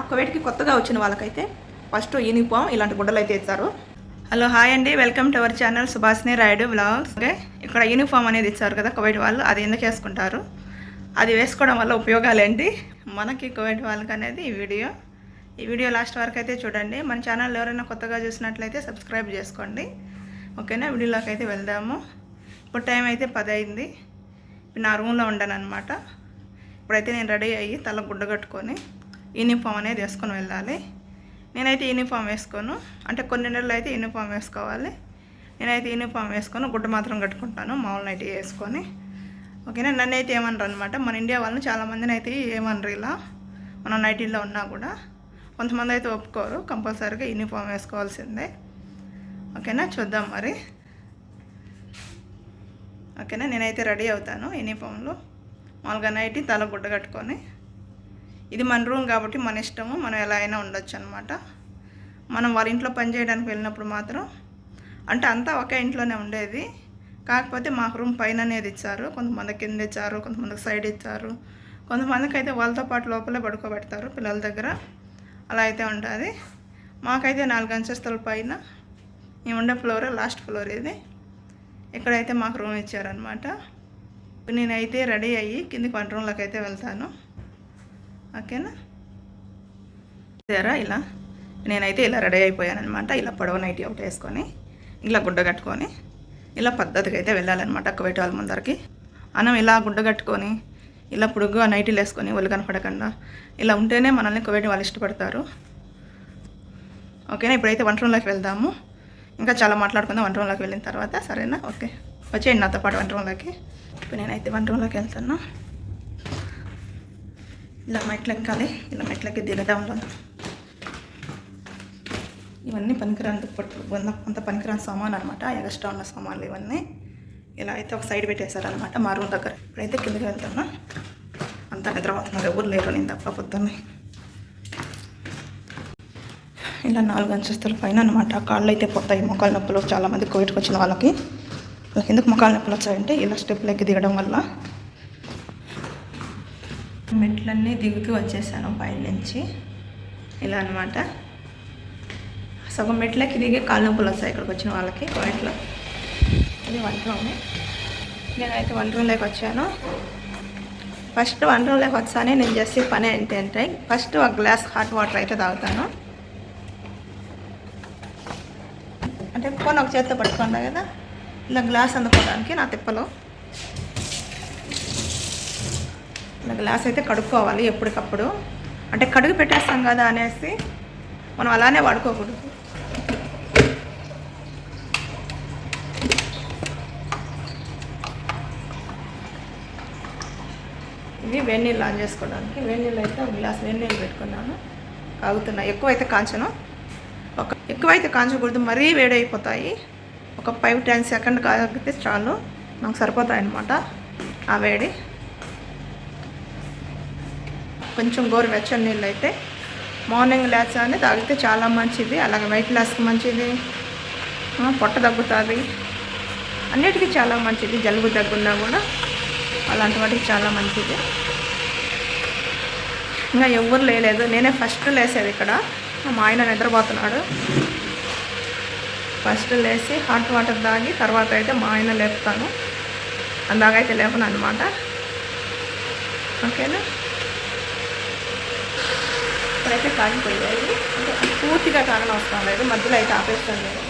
ఒకవేటికి కొత్తగా వచ్చిన వాళ్ళకైతే ఫస్ట్ యూనిఫామ్ ఇలాంటి గుడ్డలు అయితే ఇచ్చారు. హలో హాయ్ అండి. Welcome to our channel Subhashini Rayudu vlogs okay ఇక్కడ యూనిఫామ్ అనేది ఇచ్చారు కదా కోవిడ్ వాళ్ళు అది ఎందుకు వేసుకుంటారు? అది వేసుకోవడం వల్ల ఉపయోగాలు ఏంటి? మనకి కోవిడ్ వాళ్ళకి అనేది ఈ వీడియో. ఈ వీడియో లాస్ట్ వరకు అయితే చూడండి. మన ఛానల్ ఎవరైనా కొత్తగా చూసినట్లయితే సబ్స్క్రైబ్ చేసుకోండి. ఓకేనా? వీడియోలోకి అయితే వెళ్దాము. ఇప్పుడు టైం అయితే పది అయింది. ఇప్పుడు నా రూమ్లో ఉండను అనమాట ఇప్పుడైతే నేను రెడీ అయ్యి తల గుడ్డ కట్టుకొని యూనిఫామ్ అనేది వేసుకొని వెళ్ళాలి. నేనైతే యూనిఫామ్ వేసుకోను. అంటే కొన్ని నెలలు అయితే యూనిఫామ్ వేసుకోవాలి. నేనైతే యూనిఫామ్ వేసుకొని గుడ్డ మాత్రం కట్టుకుంటాను మామూలు నైటీ వేసుకొని. ఓకేనా? నన్ను అయితే ఏమనరు అనమాట మన ఇండియా వాళ్ళని చాలామందిని అయితే ఏమనరు ఇలా. మనం నైటీలో ఉన్నా కూడా. కొంతమంది అయితే ఒప్పుకోరు. కంపల్సరీగా యూనిఫామ్ వేసుకోవాల్సిందే. ఓకేనా? చూద్దాం మరి. ఓకేనా? నేనైతే రెడీ అవుతాను యూనిఫామ్లో. మామూలుగా నైటీ తల గుడ్డ కట్టుకొని. ఇది మన రూమ్ కాబట్టి మన ఇష్టము మనం ఎలా అయినా ఉండొచ్చు అనమాట మనం వాళ్ళ ఇంట్లో పని చేయడానికి వెళ్ళినప్పుడు మాత్రం అంటే అంతా ఒకే ఇంట్లోనే ఉండేది. కాకపోతే మాకు రూమ్ పైన అనేది ఇచ్చారు. కొంతమంది కింద ఇచ్చారు కొంతమందికి సైడ్ ఇచ్చారు. కొంతమందికి అయితే వాళ్ళతో పాటు లోపలే పడుకోబెడతారు పిల్లల దగ్గర. అలా అయితే ఉంటుంది. మాకైతే నాలుగు అంచెస్తుల పైన మేము ఉండే ఫ్లోర్ లాస్ట్ ఫ్లోర్ ఇది. ఇక్కడైతే మాకు రూమ్ ఇచ్చారనమాట నేనైతే రెడీ అయ్యి కింది వంట రూమ్లోకి అయితే వెళ్తాను. ఓకేనా? సరే ఇలా? నేనైతే ఇలా రెడీ అయిపోయానమాట ఇలా పొడవ నైటీ ఒకటి వేసుకొని ఇలా గుడ్డ కట్టుకొని ఇలా పద్ధతిగా అయితే వెళ్ళాలన్నమాట కువైట్ వాళ్ళ ముందరికి. మనం ఇలా గుడ్డ కట్టుకొని ఇలా పొడుగ్గా నైటీలు వేసుకొని ఒళ్ళు కనపడకుండా ఇలా ఉంటేనే మనల్ని కువైట్ వాళ్ళు ఇష్టపడతారు. ఓకేనా? ఇప్పుడైతే వంట రూమ్లోకి వెళ్దాము. ఇంకా చాలా మాట్లాడుకుందాం వంట రూమ్లోకి వెళ్ళిన తర్వాత. సరేనా? ఓకే. వచ్చేయండి నాతో పాటు వంట రూమ్లోకి. ఇప్పుడు నేనైతే వంట రూమ్లోకి వెళ్తున్నా. ఇలా మెట్లెక్కాలి ఇలా మెట్లకి దిగడంలో. ఇవన్నీ పనికిరాని పట్టు అంత పనికిరాని సామాన్ అనమాట ఎగస్ట్రా ఉన్న సామాన్లు ఇవన్నీ ఇలా అయితే ఒక సైడ్ పెట్టేశారనమాట మా రూమ్ దగ్గర. ఇప్పుడైతే కిందకి వెళ్తున్నా. అంతా నిద్రపోతున్నారు ఎవరు లేరు నేను తప్ప పొద్దున్నే. ఇలా నాలుగు అంచెస్తుల పైన అనమాట కాళ్ళు అయితే పోతాయి మొక్కల నొప్పులు చాలామంది కోవిడ్కి వచ్చిన వాళ్ళకి. వాళ్ళకి ఎందుకు మొక్కల నొప్పులు వచ్చాయంటే ఇలా స్టెప్లు ఎక్కి దిగడం వల్ల మెట్లన్నీ దిగుతూ వచ్చేసాను పైన నుంచి. ఇలా అనమాట సగం మెట్లకి దిగి కాళ్ళ నొప్పులు వస్తాయి ఇక్కడికి వచ్చిన వాళ్ళకి. ఇంట్లో ఇది వంట రూమ్ నేనైతే వన్ రూమ్లోకి వచ్చాను. ఫస్ట్ వన్ రూమ్లోకి వచ్చానే నేను చేసే పని ఏంటంటే ఫస్ట్ ఒక గ్లాస్ హాట్ వాటర్ అయితే తాగుతాను. అంటే ఫోన్ ఒక చేత్తో పట్టుకున్నా కదా. ఇలా గ్లాస్ అందుకోవడానికి నా తిప్పలో. ఇలా గ్లాస్ అయితే కడుక్కోవాలి ఎప్పటికప్పుడు. అంటే కడుగు పెట్టేస్తాం కదా అనేసి మనం అలానే వాడుకోకూడదు. ఇది వేడి నీళ్ళు ఆన్ చేసుకోవడానికి. వేడి నీళ్ళు అయితే ఒక గ్లాస్ వేడి నీళ్ళు పెట్టుకున్నాను. కాగుతున్నాయి ఎక్కువైతే కాంచను. ఒక ఎక్కువైతే కాంచకూడదు. మరీ వేడైపోతాయి. ఒక ఫైవ్ టెన్ సెకండ్ కాగితే చాలు. నాకు సరిపోతాయి అన్నమాట ఆ వేడి. కొంచెం గోరువెచ్చని నీళ్ళు అయితే మార్నింగ్ లేచానే తాగితే చాలా మంచిది అలాగే వెయిట్ లాస్కి మంచిది. పొట్ట తగ్గుతుంది అన్నిటికీ చాలా మంచిది జలుబు దగ్గున్నా కూడా అలాంటి వాటికి చాలా మంచిది. ఇంకా ఎవరు లేలేదు. నేనే ఫస్ట్ లేసేది ఇక్కడ. మా ఆయన నిద్రపోతున్నాడు. ఫస్ట్ లేచి హాట్ వాటర్ తాగి తర్వాత అయితే మా ఆయన లేపుతాను. అందాకైతే లేపను అనమాట ఓకేనా? ఇప్పుడైతే కాగిపోయాయి అంటే పూర్తిగా కాగన వస్తాం లేదు. మధ్యలో అయితే ఆపేస్తాను లేదు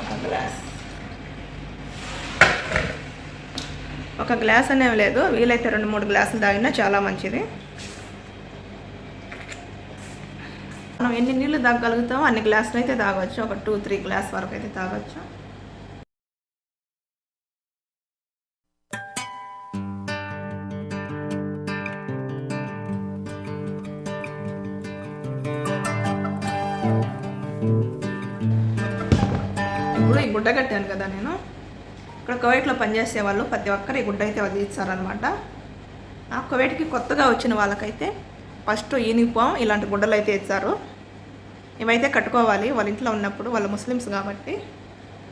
ఒక గ్లాస్. ఒక గ్లాస్ అనేవి లేదు. వీలైతే రెండు మూడు గ్లాసులు తాగినా చాలా మంచిది. మనం ఎన్ని నీళ్ళు తాగగలుగుతామో అన్ని గ్లాసులు అయితే తాగొచ్చు. ఒక టూ త్రీ గ్లాస్ వరకు అయితే తాగొచ్చు. ఇప్పుడు ఈ గుడ్డ కట్టాను కదా నేను. ఇక్కడ కువైట్లో పనిచేసే వాళ్ళు ప్రతి ఒక్కరు ఈ గుడ్డ అయితే వదిలిస్తారనమాట ఆ కువైట్కి కొత్తగా వచ్చిన వాళ్ళకైతే ఫస్ట్ యూనిఫామ్ ఇలాంటి గుడ్డలు అయితే ఇచ్చారు. ఇవైతే కట్టుకోవాలి. వాళ్ళ ఇంట్లో ఉన్నప్పుడు వాళ్ళ ముస్లిమ్స్ కాబట్టి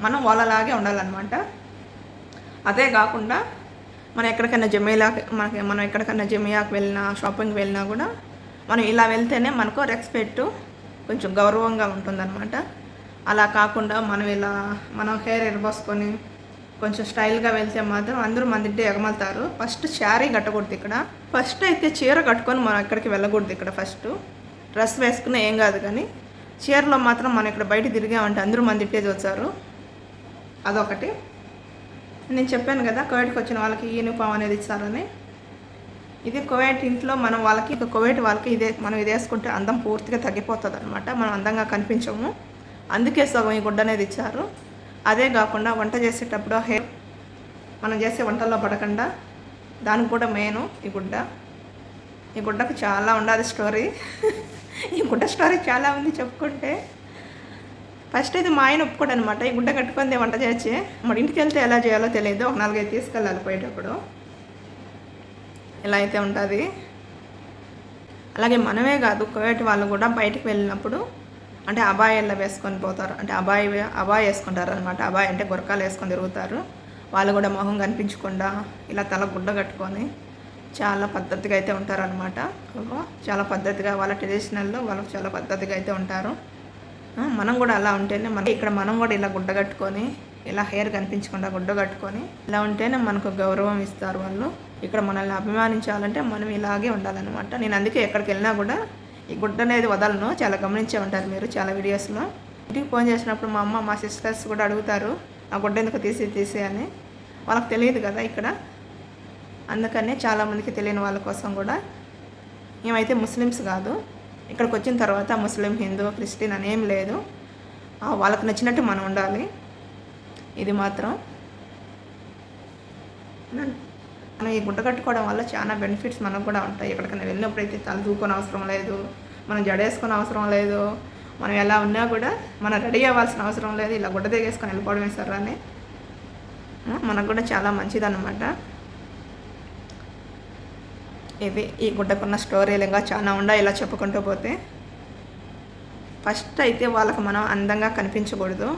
మనం వాళ్ళలాగే ఉండాలన్నమాట. అదే కాకుండా మనం ఎక్కడికైనా జమేలా మనకి మనం ఎక్కడికైనా జమియాకి వెళ్ళినా షాపింగ్కి వెళ్ళినా కూడా మనం ఇలా వెళ్తేనే మనకు రెస్పెక్ట్ కొంచెం గౌరవంగా ఉంటుందన్నమాట. అలా కాకుండా మనం ఇలా మనం హెయిర్ ఎరబోసుకొని కొంచెం స్టైల్గా వెళ్తే మాత్రం అందరూ మన ఇంటి ఎగమలుతారు. ఫస్ట్ శారీ కట్టకూడదు ఇక్కడ. ఫస్ట్ అయితే చీర కట్టుకొని మనం ఇక్కడికి వెళ్ళకూడదు ఇక్కడ ఫస్ట్ డ్రెస్ వేసుకున్న ఏం కాదు కానీ చీరలో మాత్రం మనం ఇక్కడ బయట తిరిగామంటే అందరూ మన ఇంటే చూస్తారు. అదొకటి. నేను చెప్పాను కదా కోవిడ్కి వచ్చిన వాళ్ళకి యూనిఫామ్ అనేది ఇచ్చారని. ఇది కోవైట్ ఇంట్లో మనం వాళ్ళకి ఇక కువైట్ వాళ్ళకి ఇదే మనం ఇది వేసుకుంటే అందం పూర్తిగా తగ్గిపోతుంది అనమాట మనం అందంగా కనిపించము. అందుకే సగం ఈ గుడ్డ అనేది ఇచ్చారు. అదే కాకుండా వంట చేసేటప్పుడు హెయిర్ మనం చేసే వంటల్లో పడకుండా దానికి కూడా మెయిన్ ఈ గుడ్డ. ఈ గుడ్డకు చాలా ఉండదు స్టోరీ ఈ గుడ్డ స్టోరీ చాలా ఉంది చెప్పుకుంటే. ఫస్ట్ అయితే మా ఆయన ఒప్పుకోడు అనమాట ఈ గుడ్డ కట్టుకుంది వంట చేసి. మరి ఇంటికి వెళ్తే ఎలా చేయాలో తెలియదు ఒక నాలుగైదు తీసుకెళ్ళాలి పోయేటప్పుడు. ఇలా అయితే ఉంటుంది. అలాగే మనమే కాదు కోవేటి వాళ్ళు కూడా బయటకు వెళ్ళినప్పుడు అంటే అబాయి వేసుకొని పోతారు. అంటే అబాయి అబాయి వేసుకుంటారు అనమాట అబాయి అంటే గురకాలు వేసుకొని తిరుగుతారు. వాళ్ళు కూడా మొహం కనిపించకుండా ఇలా తల గుడ్డ కట్టుకొని చాలా పద్ధతిగా అయితే ఉంటారనమాట చాలా పద్ధతిగా వాళ్ళ ట్రెడిషనల్లో వాళ్ళు చాలా పద్ధతిగా అయితే ఉంటారు. మనం కూడా అలా ఉంటేనే మన ఇక్కడ మనం కూడా ఇలా గుడ్డ కట్టుకొని ఇలా హెయిర్ కనిపించకుండా గుడ్డ కట్టుకొని ఇలా ఉంటేనే మనకు గౌరవం ఇస్తారు వాళ్ళు. ఇక్కడ మనల్ని అభిమానించాలంటే మనం ఇలాగే ఉండాలన్నమాట. నేను అందుకే ఎక్కడికి వెళ్ళినా కూడా ఈ గుడ్డ అనేది వదలను. చాలా గమనించే ఉంటారు మీరు చాలా వీడియోస్లో. ఇంటికి ఫోన్ చేసినప్పుడు మా అమ్మ మా సిస్టర్స్ కూడా అడుగుతారు ఆ గుడ్డ ఎందుకు తీసి తీసి అని. వాళ్ళకి తెలియదు కదా ఇక్కడ. అందుకనే చాలామందికి తెలియని వాళ్ళ కోసం కూడా. మేమైతే ముస్లిమ్స్ కాదు. ఇక్కడికి వచ్చిన తర్వాత ముస్లిం హిందూ క్రిస్టియన్ అని ఏం లేదు. వాళ్ళకు వాళ్ళకి నచ్చినట్టు మనం ఉండాలి. ఇది మాత్రం. మనం ఈ గుడ్డ కట్టుకోవడం వల్ల చాలా బెనిఫిట్స్ మనకు కూడా ఉంటాయి. ఎక్కడికైనా వెళ్ళినప్పుడు అయితే తల దూకొని అవసరం లేదు మనం జడేసుకొని అవసరం లేదు మనం ఎలా ఉన్నా కూడా మనం రెడీ అవ్వాల్సిన అవసరం లేదు. ఇలా గుడ్డ దిగేసుకొని వెళ్ళిపోవడం సరే అని మనకు కూడా చాలా మంచిదన్నమాట. ఇది ఈ గుడ్డకున్న స్టోరీలు ఇంకా చాలా ఉండా ఇలా చెప్పుకుంటూ పోతే. ఫస్ట్ అయితే వాళ్ళకి మనం అందంగా కనిపించకూడదు.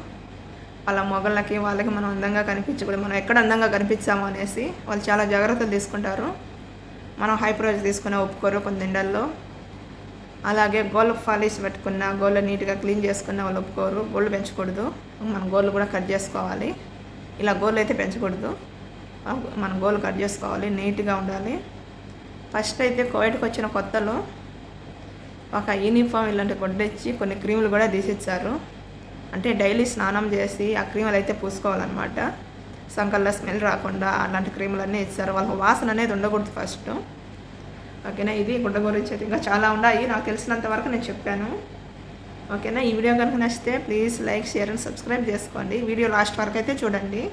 వాళ్ళ మొగళ్ళకి వాళ్ళకి మనం అందంగా కనిపించకూడదు. మనం ఎక్కడ అందంగా కనిపించాము అనేసి వాళ్ళు చాలా జాగ్రత్తలు తీసుకుంటారు. మనం హైప్రోజ్ తీసుకున్న ఒప్పుకోరు కొన్ని నిండల్లో అలాగే గోళ్ళు పాలిష్ పెట్టుకున్న గోళ్ళు నీట్గా క్లీన్ చేసుకున్న వాళ్ళు ఒప్పుకోరు. గోళ్ళు పెంచకూడదు. మన గోళ్ళు కూడా కట్ చేసుకోవాలి. ఇలా గోళ్ళు అయితే పెంచకూడదు. మన గోళ్ళు కట్ చేసుకోవాలి. నీట్గా ఉండాలి. ఫస్ట్ అయితే కోవిడ్కి వచ్చిన కొత్తలో ఒక యూనిఫామ్ ఇలాంటి కొడ్డెచ్చి కొన్ని క్రీములు కూడా తీసిచ్చారు. అంటే డైలీ స్నానం చేసి ఆ క్రీములు అయితే పూసుకోవాలన్నమాట. సంకల్లో స్మెల్ రాకుండా అలాంటి క్రీములన్నీ ఇచ్చారు. వాళ్ళకి వాసన అనేది ఉండకూడదు ఫస్ట్. ఓకేనా? ఇది గుడ్డ గురించి అయితే ఇంకా చాలా ఉన్నాయి. నాకు తెలిసినంత వరకు నేను చెప్పాను. ఓకేనా? ఈ వీడియో కనుక నచ్చితే please like share and subscribe చేసుకోండి. వీడియో లాస్ట్ వరకు అయితే చూడండి.